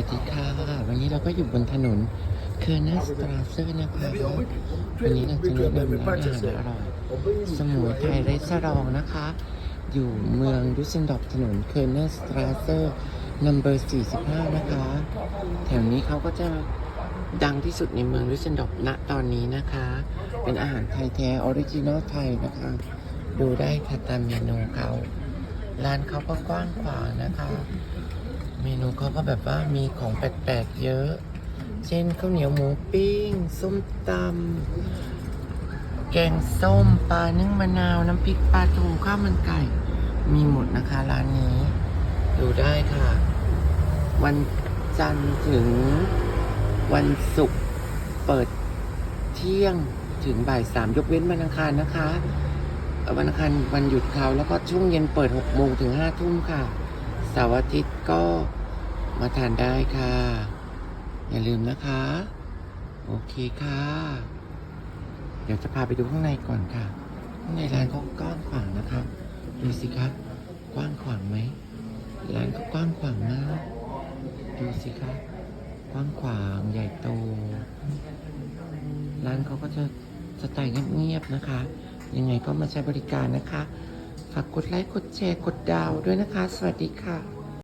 วัสดีค่ะ วันนี้เราก็อยู่บนถนนเคอร์เนสตราเซอร์นะคะวันนี้เราจะแนะนำร้านอาหารอร่อยสมุยไทยไรสรองนะคะ อยู่เมืองดุสเซนดอร์ฟถนนเคอร์เนสตราเซอร์นัมเบอร์45 นะคะ แถวนี้เขาก็จะดังที่สุดในเมืองดุสเซนดอร์ฟณตอนนี้นะคะ เป็นอาหารไทยแท้ออริจินอลไทยนะคะ ดูได้ค่ะตามเมนูเขาร้านเขาก็กว้างขวางนะคะ เมนูเขาก็แบบว่ามีของแปลกๆเยอะ เช่นข้าวเหนียวหมูปิ้ง ส้มตำ แกงส้ม ปลานึ่งมะนาว น้ำพริกปลาทูข้าวมันไก่ มีหมดนะคะร้านนี้ ดูได้ค่ะ วันจันทร์ถึงวันศุกร์เปิดเที่ยงถึงบ่ายสามยกเว้นวันอังคารนะคะ วันอังคารวันหยุดเขาแล้วก็ช่วงเย็นเปิดหกโมงถึงห้าทุ่มค่ะ เสาร์อาทิตย์ก็มาทานได้ค่ะ อย่าลืมนะคะ โอเคค่ะ เดี๋ยวจะพาไปดูข้างในก่อนค่ะ ข้างในร้านเขากว้างขวางนะครับดูสิครับกว้างขวางไหมร้านเขากว้างขวางมากดูสิครับกว้างขวางใหญ่โต ร้านเขาก็จะสไตล์เงียบๆนะคะ ยังไงก็มาใช้บริการนะคะ ฝากกดไลค์ กดแชร์ กดดาวด้วยนะคะ สวัสดีค่ะ